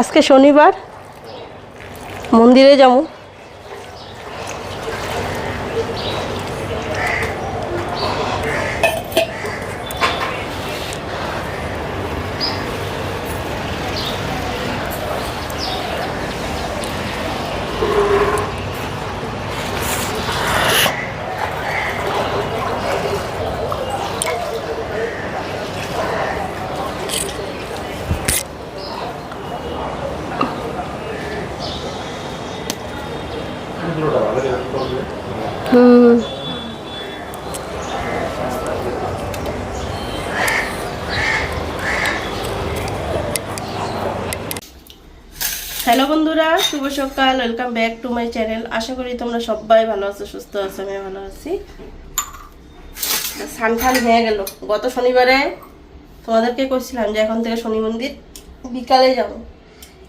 আজকে শনিবার মন্দিরে যাব। হ্যালো বন্ধুরা, শুভ সকাল welcome back to my channel আশা করি তোমরা সবাই ভালো আছো, সুস্থ আছো আমি ভালো আছি। সান ঠান হয়ে গেল। গত শনিবারে তোমাদেরকে কইছিলাম যে এখন থেকে শনি মন্দির বিকালে যাব।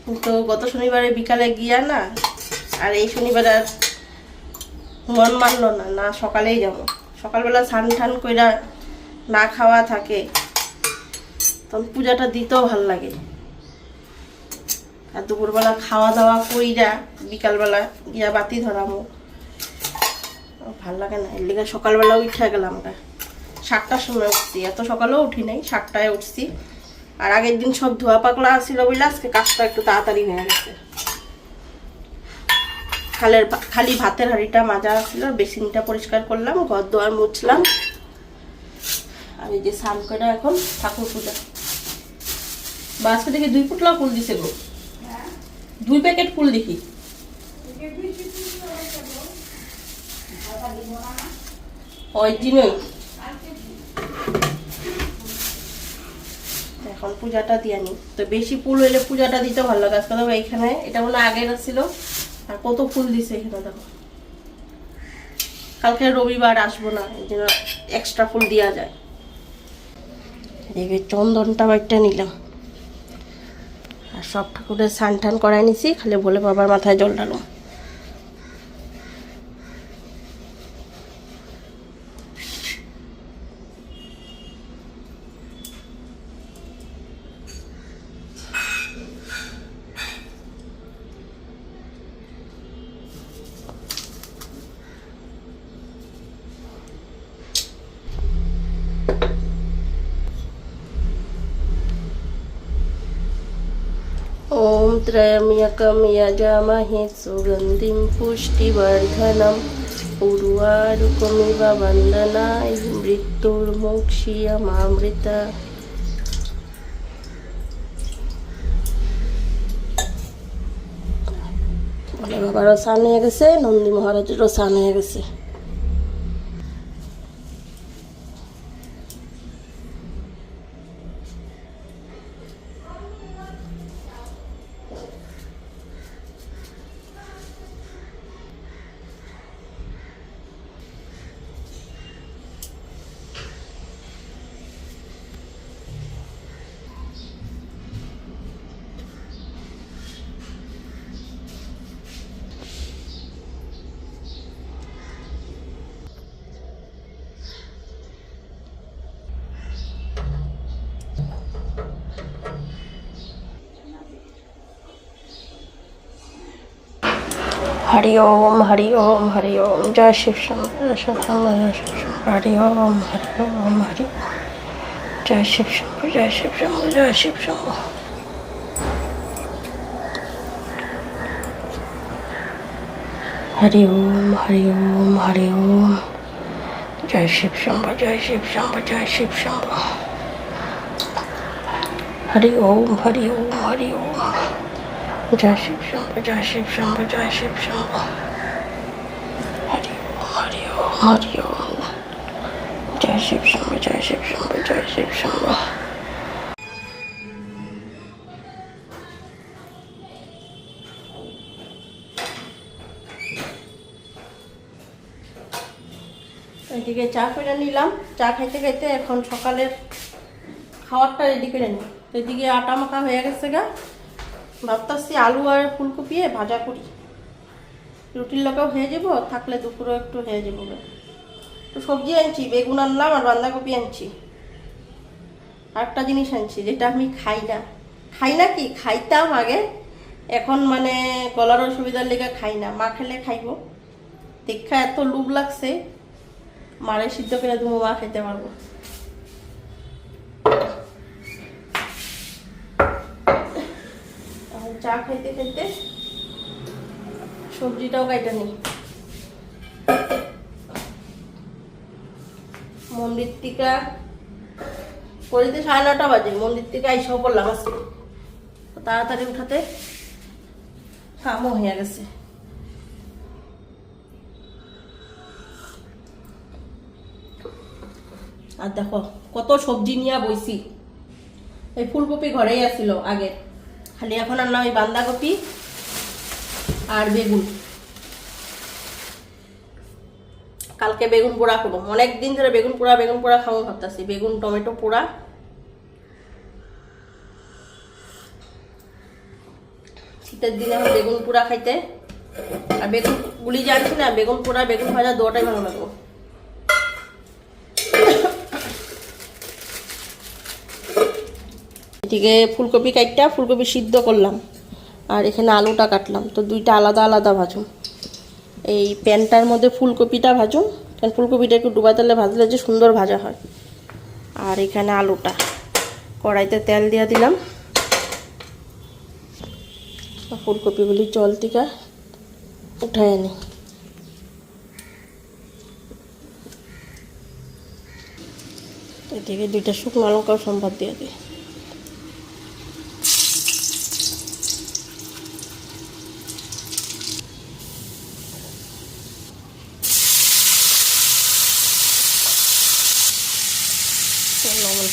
কিন্তু গত শনিবারে বিকালে গিয়া না, আর এই শনিবারে আর মন মানলো না না সকালেই যাব। সকালবেলা স্নান ঠান কইরা না খাওয়া থাকে, তখন পূজাটা দিতেও ভালো লাগে। আর দুপুরবেলা খাওয়া দাওয়া কইরা বিকালবেলা গিয়া বাতি ধরামো। ভালো লাগে না, এর লিগে সকালবেলা উঠে গেলাম আমরা সাতটার সময় উঠছি, এত সকালেও উঠি নাই, সাতটায় উঠছি। আর আগের দিন সব ধোয়া পাকলা ছিল বলে আজকে কাজটা একটু তাড়াতাড়ি হয়ে গেছে। খালের খালি ভাতের হাঁড়িটা মাজা ছিল বেসিনটা পরিষ্কার করলাম, ঘর দোয়ার মুছলাম। আর এই যে স্নান করে এখন ঠাকুর পূজা। বা আজকে থেকে দুই ফুটলা ফুল দিছে গো। দুই প্যাকেট ফুল দেখি। দিনই এখন পূজাটা দিয়ে নি। তো বেশি ফুল হইলে পূজাটা দিতে ভালো লাগে। আজকে দেখো এইখানে এটা মনে আগের ছিল। আর কত ফুল দিছে এখানে দেখো। কালকে রবিবার আসব না, এই জন্য এক্সট্রা ফুল দেওয়া যায়। এদিকে চন্দনটা বাইরটা নিলাম। সব ঠাকুরের স্নান টান করাই নিছি খালি বলে বাবার মাথায় জল ডালো त्र्यम्यकं यजामहे सुगन्धिं पुष्टिवर्धनम् उर्वारुकमिव वन्दनाय मृत्युर्मोक्षीयमामृत বলে বাবারও স্নান হয়ে গেছে নন্দী মহারাজেরও স্নান হয়ে গেছে हरि ओम हरि ओम हरि ओम। जय शिव शंकर शिव शंकर जय शिव शंकर हरि ओम, हरि जय शिव शंकर जय शिव शंकर जय शिव शंकर हरि ओम हरि ओम हरि ओम। जय शिव शंकर जय शिव शंकर जय शिव शंकर हरि ओम हरि ओम, हरि জয় শিব শম্ভ জয় শিব শম্ভ জয় শিব শম্ভ হরি হরি হরি এদিকে চা করে নিলাম। চা খাইতে খাইতে এখন সকালের খাবারটা রেডি করে নিই। এদিকে আটা মাখা হয়ে গেছে গা। ভাবতাছি আলু আর ফুলকপি ভাজা করি। রুটির লোকেও হয়ে যাব, থাকলে দুপুরেও একটু হয়ে যাব। তো সবজি আনছি, বেগুন আনলাম আর বাঁধাকপি আনছি। আরেকটা জিনিস আনছি, যেটা আমি খাই না। খাই না কি? খাইতাম আগে। এখন মানে গলার অসুবিধার লেগে খাই না। মা খেলে খাইব। দেখা এত লুভ লাগছে, মারে সিদ্ধ করে তুমি মা খেতে পারব এখন চা খাইতে খাইতে সবজিটাও কাইটা নেই মন্দির টিকা করিতে সাড়ে নটা বাজে, মন্দির থেকে আইসাও পড়লাম আজকে। তাড়াতাড়ি উঠাতে কামও হয়ে গেছে। আর দেখো, কত সবজি নিয়ে বইছি। এই ফুলকপি ঘরেই আসছিল আগে। খালি এখন আনলাম এই বান্ধাকপি আর বেগুন। কালকে বেগুন পোড়া করব। অনেক দিন ধরে বেগুন পোড়া বেগুন পোড়া খাব ভাবতেছি। বেগুন, টমেটো পোড়া। শীতের দিনে বেগুন পোড়া খাইতে। আর বেগুন, গুলি জানছি না, বেগুন পোড়া, বেগুন ভাজা, দুটাই ভালো লাগবে। এদিকে ফুলকপি কাটটা ফুলকপি সিদ্ধ করলাম। আর এখানে আলুটা কাটলাম। তো দুইটা আলাদা আলাদা ভাজুন এই প্যানটার মধ্যে ফুলকপিটা ভাজুন কারণ ফুলকপিটা একটু ডুবা তেলে ভাজলে যে সুন্দর ভাজা হয়। আর এখানে আলুটা। কড়াইতে তেল দিয়ে দিলাম। ফুলকপিগুলি জল থেকে উঠায় আনি এদিকে দুইটা শুকনো লঙ্কাও সম্বাদ দিয়ে দিই।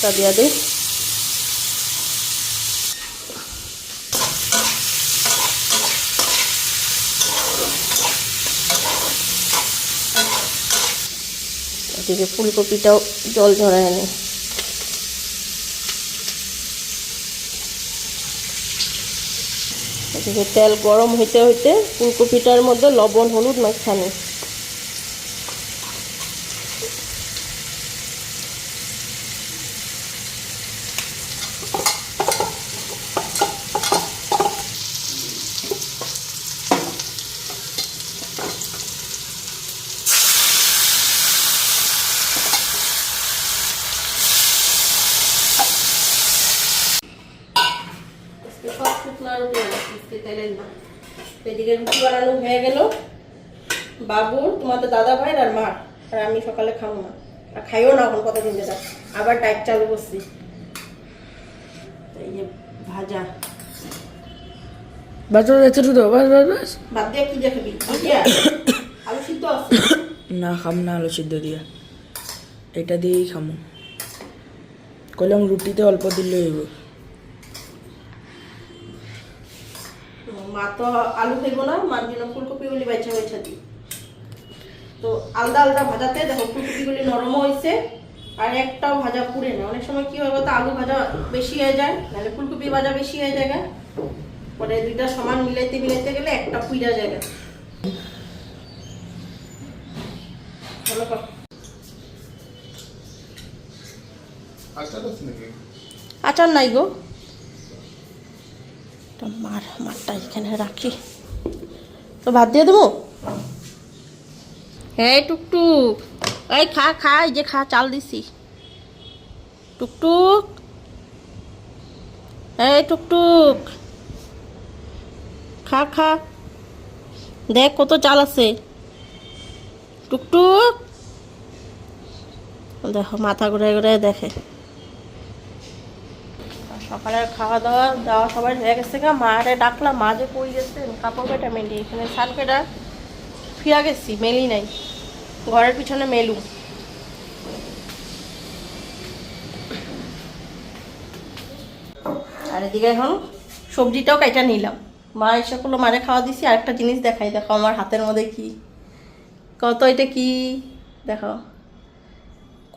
লবণটা দিয়ে দিই এদিকে ফুলকপিটাও জল ঝরায় নি। এদিকে তেল গরম হইতে হইতে ফুলকপিটার মধ্যে লবণ, হলুদ মাখানি আজকে সব শুকনো রুটি বানাচ্ছি, আজকে তেলের না। এদিকে রুটি বানানো হয়ে গেল বাবুর তোমাদের দাদা ভাইয়ের আর মার আর আমি সকালে খাব না না আবার চালু করছি। এই যে ভাজা। বাচ্চা যাচ্ছে তো বাস বাস বাস বাদ দিয়ে কি দেখাবি আলু সিদ্ধ না খাম না আলু সিদ্ধ দিয়া। এটা দিয়েই খামো। কইলাম রুটিতে অল্প দিলে হইব। মা তো আলু খাইবো না মার জন্য ফুলকপি গুলি বাইছা বাইছা দিই তো আলাদা আলাদা ভাজাতে দেখো ফুলকপি গুলি নরম হয়েছে আর একটাও ভাজা পুড়ে না অনেক সময় কি হয় বলতো আলু ভাজা বেশি হয়ে যায় নাহলে ফুলকপি ভাজা বেশি হয়ে যায়। পরে দুইটা সমান মিলাইতে মিলাইতে গেলে একটা পুইরা যায়। আচার নাই গো। তো মার মারটা এখানে রাখি। তো ভাত দিয়ে দেবো? হ্যাঁ টুকটুক। এই খা খা, এই যে খা, চাল দিছি। টুকটুক। এই টুকটুক। খা খা। দেখ কত চাল আছে। টুকটুক। দেখো, মাথা ঘুরে ঘুরে দেখে। সকালের খাওয়া দাওয়া দাওয়া সবাই হয়ে গেছে গা। মারে ডাকলাম, মা যে কই গেছে কাপড় পেটা মেলি, এখানে সার পেটা ফিরা গেছি, মেলি নাই। ঘরের পিছনে মেলু। আর এদিকে এখন সবজিটাও কাইটা নিলাম। মা এসে করল মারে খাওয়া দিছি আর একটা জিনিস দেখাই, দেখো আমার হাতের মধ্যে কি, কত এটা কি, দেখো,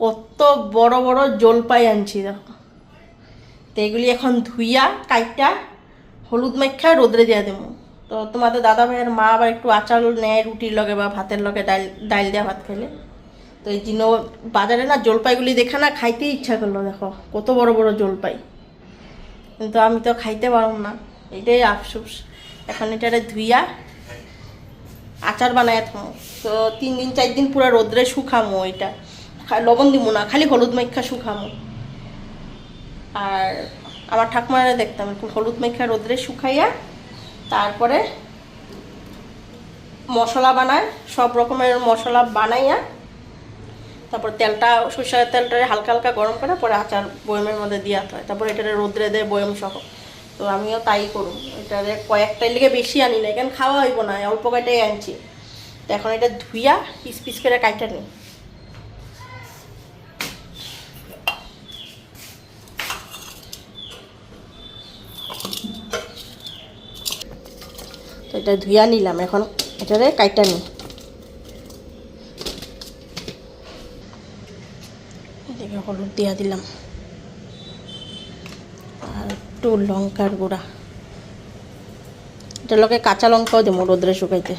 কত বড় বড় জলপাই আনছি, দেখো। তো এগুলি এখন ধুইয়া, কাইটা হলুদ মাখা রোদ্রে দিয়ে দেবো। তো তোমাদের দাদা ভাইয়ের মা আবার একটু আচার নেয়, রুটির লগে বা ভাতের লগে ডাল ডাল দেওয়া ভাত খেলে। তো এই জন্য বাজারে না জলপাইগুলি দেখে না খাইতেই ইচ্ছা করল, দেখো, কত বড় বড় জলপাই। কিন্তু আমি তো খাইতে পারব না, এটাই আফসোস। এখন এটারে ধুইয়া আচার বানায় থামো তো তিন দিন, চার দিন পুরো রোদ্রে শুকামো এটা। লবণ দিব না, খালি হলুদ মাইখা শুকামো। আর আমার ঠাকুমারা দেখতাম, একটু হলুদ মাইখা রোদ্রে শুকাইয়া তারপরে মশলা বানায়, সব রকমের মশলা বানাইয়া, তারপর তেলটা, সরষের তেলটা হালকা হালকা গরম করে পরে আচার বয়মের মধ্যে দিয়া হয়। তারপর এটারে রোদ্রে দেয় বয়ম সহ। তো আমিও তাই করুন এটারে কয়েকটার লিগে বেশি আনি না এখানে খাওয়া হইব না, অল্প কয়টাই আনছি। তো এখন এটা ধুইয়া পিস পিস করে কাইটা নিই। তো এটা ধুইয়া নিলাম, এখন এটারে কাইটা নিই। এদিকে হলুদ দিয়া দিলাম। আর একটু লঙ্কার গুঁড়া। এটা লোকে কাঁচা লঙ্কাও দেবো রোদ্রে শুকাইতে।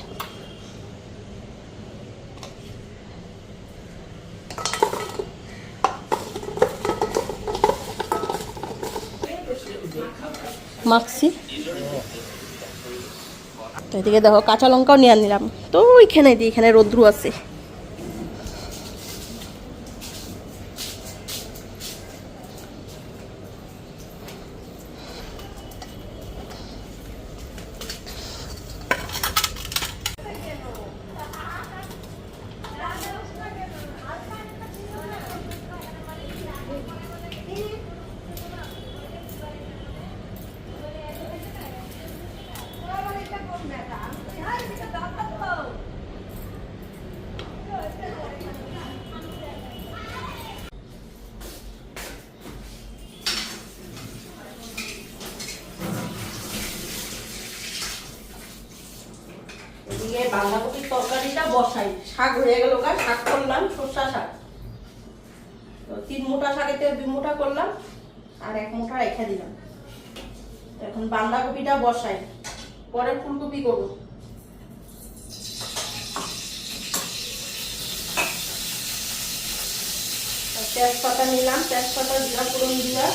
মাখছি। তো এদিকে দেখো কাঁচা লঙ্কাও নিয়ে নিলাম তো ওইখানে দিই এখানে রোদ্রু আছে। এদিকে বাঁধাকপির তরকারিটা বসাই। শাক হয়ে গেল গা, শাক করলাম, সর্ষা শাক। তো তিন মোটা শাকেতে দুই মোটা করলাম, আর এক মোটা রেখে দিলাম। এখন বাঁধাকপিটা বসাই। পরে ফুলকপি করব। তেজপাতা নিলাম, তেজপাতা জিরা ফোড়ন দিলাম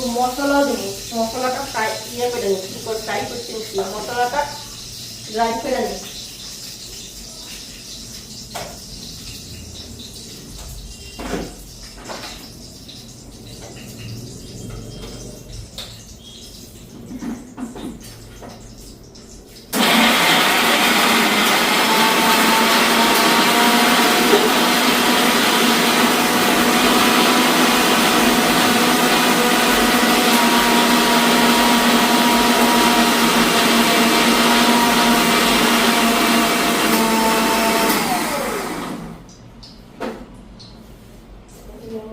একটু মশলা দিই মশলাটা ফ্রাই ইয়ে করে নিচ্ছি ফ্রাই করতে নিচ্ছি মশলাটা ড্রাই করে নিই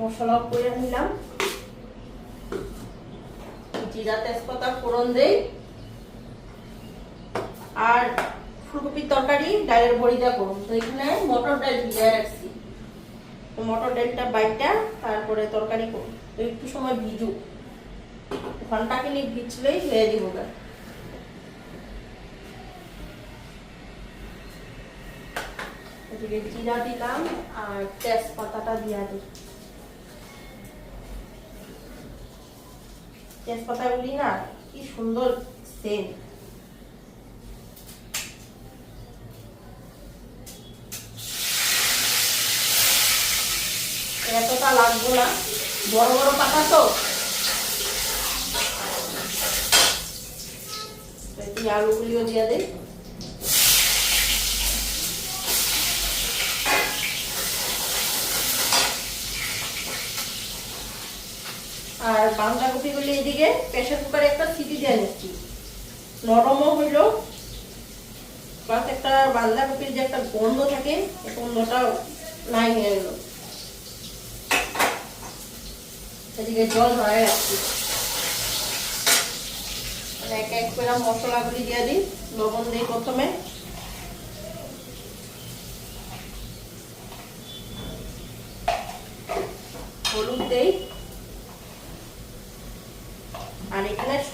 মশলা করে নিলাম। জিরা তেজপাতা ফোড়ন দেই। আর ফুলকপির তরকারি, ডালের বড়িটা করুন তো এখানে মটর ডাল ভিজিয়ে রাখছি। মটর ডালটা বাইটা, তারপরে তরকারি করুন একটু সময় ভিজু ঘণ্টা কিনে ভিজলেই হয়ে দিব জিরা দিলাম আর তেজপাতাটা দিয়া দিই। তেজপাতাগুলি না কি সুন্দর সেন্ট। এতটা লাগবো না, বড় বড় পাতা তো। আলুগুলিও দিয়ে দিই। আর বাঁধাকপিগুলি এদিকে প্রেশার কুকারে একটা সিটি দিয়ে নিচ্ছি। নরমও হইল প্লাস একটা বাঁধাকপির যে একটা গন্ধ থাকে এই গন্ধটা নাই হয়ে গেল এদিকে জল ধরে রাখছি। মানে এক এক করে মশলাগুলি দিয়ে দিই, লবণ দিই প্রথমে। হলুদ দেই।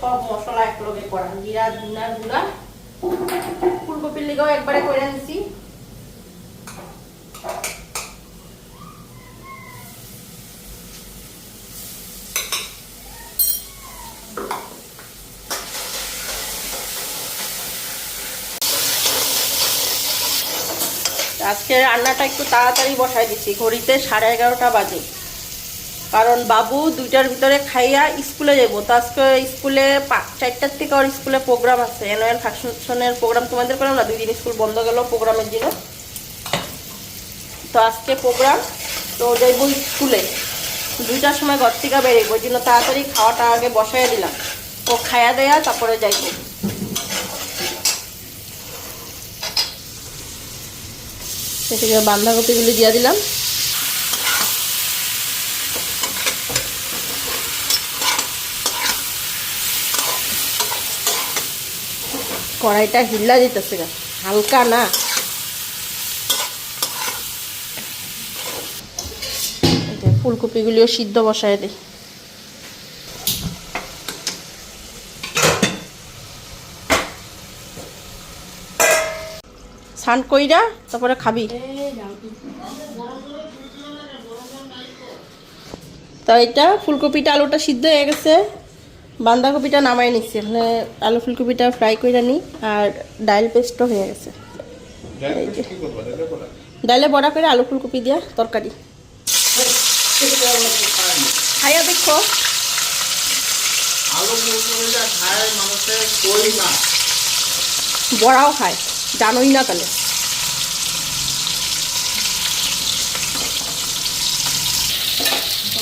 সব মশলা একলগে করা। জিরা, ধুনা, গুঁড়া। ফুলকপির লিগাও একবারে করে আনছি। আজকে রান্নাটা একটু তাড়াতাড়ি বসাই দিচ্ছি। ঘড়িতে সাড়ে এগারোটা বাজে। কারণ বাবু দুইটার ভিতরে খাইয়া স্কুলে যাব তো আজকে স্কুলে চারটার থেকে ওর স্কুলে প্রোগ্রাম আছে অ্যানুয়াল ফাংশনের প্রোগ্রাম তোমাদের করলাম না? দুই দিন স্কুল বন্ধ গেল প্রোগ্রামের জন্য তো আজকে প্রোগ্রাম তো যাইব স্কুলে। দুইটার সময় ঘর থেকে বেরোবো ওই জন্য তাড়াতাড়ি খাওয়াটা আগে বসাই দিলাম। ও খাইয়া দেয়া তারপরে যাইবো। সেদিকে বাঁধাকপিগুলি দিয়ে দিলাম। কড়াইটা হিল্লা দিতেছে হালকা না। ফুলকপিগুলিও সিদ্ধ বসায় দিই। স্নান কইরা তারপরে খাবি। তো এটা ফুলকপিটা আলুটা সিদ্ধ হয়ে গেছে। বাঁধাকপিটা নামাই নিচ্ছি এখানে আলু ফুলকপিটা ফ্রাই করে নিই আর ডাইল পেস্টও হয়ে গেছে। ডাইলে বড়া? করে আলু ফুলকপি দিয়া তরকারি। খাইয়া দেখো। বড়াও খায় জানোই না তাহলে।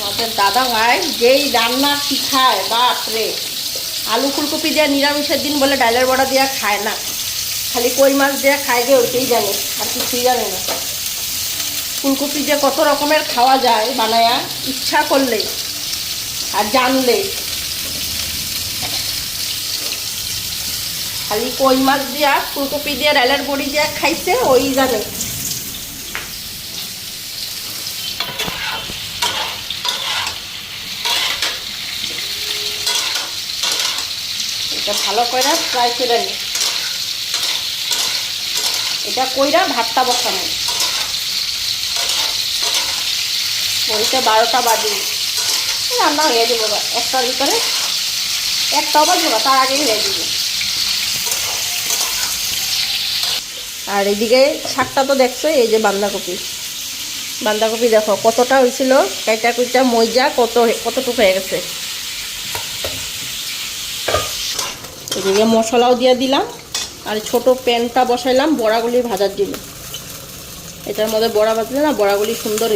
আমাদের দাদা ভাই, যেই রান্না শিখায় বাপরে আলু ফুলকপি দিয়ে নিরামিষের দিন বলে ডালের বড়া দিয়ে খায় না। খালি কই মাছ দিয়ে খায় গে ওইটাই জানে, আর কিছুই জানে না। ফুলকপি যে কত রকমের খাওয়া যায় বানায়া, ইচ্ছা করলে আর জানলে। খালি কই মাছ দিয়া, ফুলকপি দিয়ে, ডালের বড়ি দিয়া খাইছে, ওই জানে। এটা ভালো করে ফ্রাই করে নি। এটা কইরা ভাতটা বসানো। বড়িটা বারোটা বাজে। রান্না হয়ে যাব একটার ভিতরে একটাও বাজবো তার আগেই হয়ে যাবে। আর এদিকে শাকটা তো দেখছ, এই যে বাঁধাকপি। বাঁধাকপি দেখো, কতটা হয়েছিল কাইটা কুইটা মইজা কত কতটুকু হয়ে গেছে। এদিকে মশলাও দিয়ে দিলাম। আর ছোট প্যানটা বসাইলাম বড়াগুলি ভাজার জন্য। এটার মধ্যে বড়া ভাজলে না বড়াগুলি সুন্দর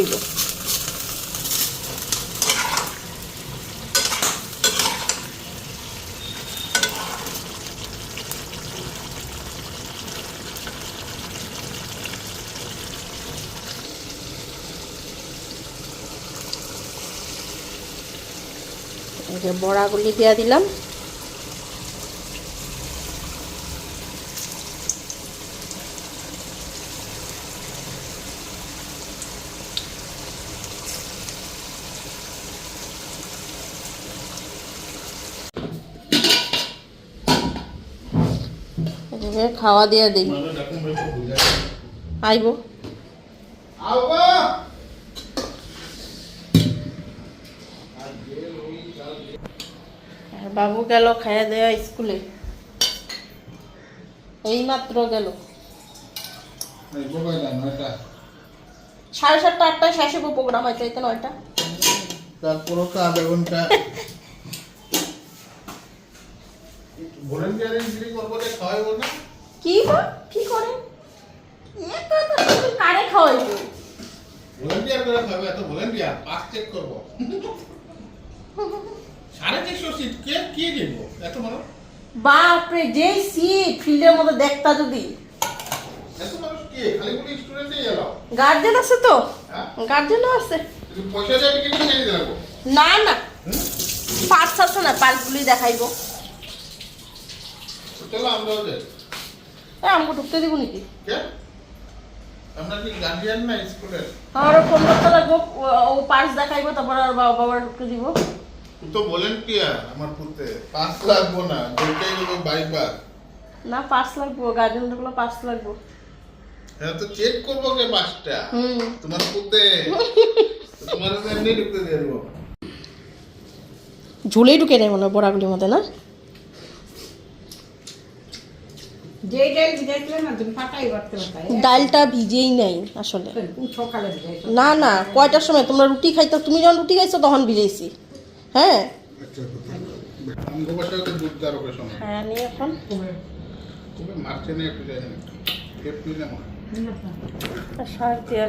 যে বড়াগুলি দিয়ে দিলাম। এদিকে খাওয়া দিয়ে দিই। আইব। বাবু গেল খাইয়া দেয়া স্কুলে। এই মাত্র গেল। সাড়ে সাতটা, আটটায় শেষ প্রোগ্রাম হয়তো, এই তো নয়টা। তারপরও ঘণ্টা করব না? কি বা কি করে? এত এত টিফিন কারে খাওয়াইবো? ভলেন্টিয়ার করে খাবে এত ভলেন্টিয়ার পাস চেক করব। সাড়ে চারশো সিট কে কি দিব? এত মানুষ? বাপরে যেই সিট ফিল্ডের মধ্যে দেখতা যদি। এত মানুষ কে? খালি বলি স্টুডেন্টই এলাও। গার্জেন আছে তো? হ্যাঁ। গার্জেনও আছে। পয়সা দেয় টিকিট কিনে দিতে লাগবো না না? পার্স আছে না পার্সগুলি দেখাইবো। চলো আমরাও যাই এ আমাকে ঢুকতে দিব নাকি? কে? আমরা কি গার্জিয়ান না স্কুলের? আমার ফোন করতে লাগবো। ও- ও পার্স দেখাইবো তারপর আর বাবা বাবার ঢুকতে দিব। তুই তো ভলেন্টিয়ার আমার পুতে। পাঁচ লাগবো না দেবো বাইবার না পার্স লাগবো গার্জেন ঢুকলো পার্স লাগবো। হ্যাঁ তো চেক করব কে পাঁচটা হুম। তোমার পুতে। তোমার এমনি ঢুকতে দেবো। ঝুলেই ঢুকে নেই মনে হয় বড়াগুলির মধ্যে না? ডাল ভিজাইছিলে না তুমি ডালটা ভিজেই নাই আসলে। সকালে ভিজাইছো। না না কয়টার সময়? তোমরা রুটি খাইতো তুমি যখন রুটি খাইছো তখন ভিজাইছি। হ্যাঁ? আচ্ছা হ্যাঁ এখন। শাক দিয়ে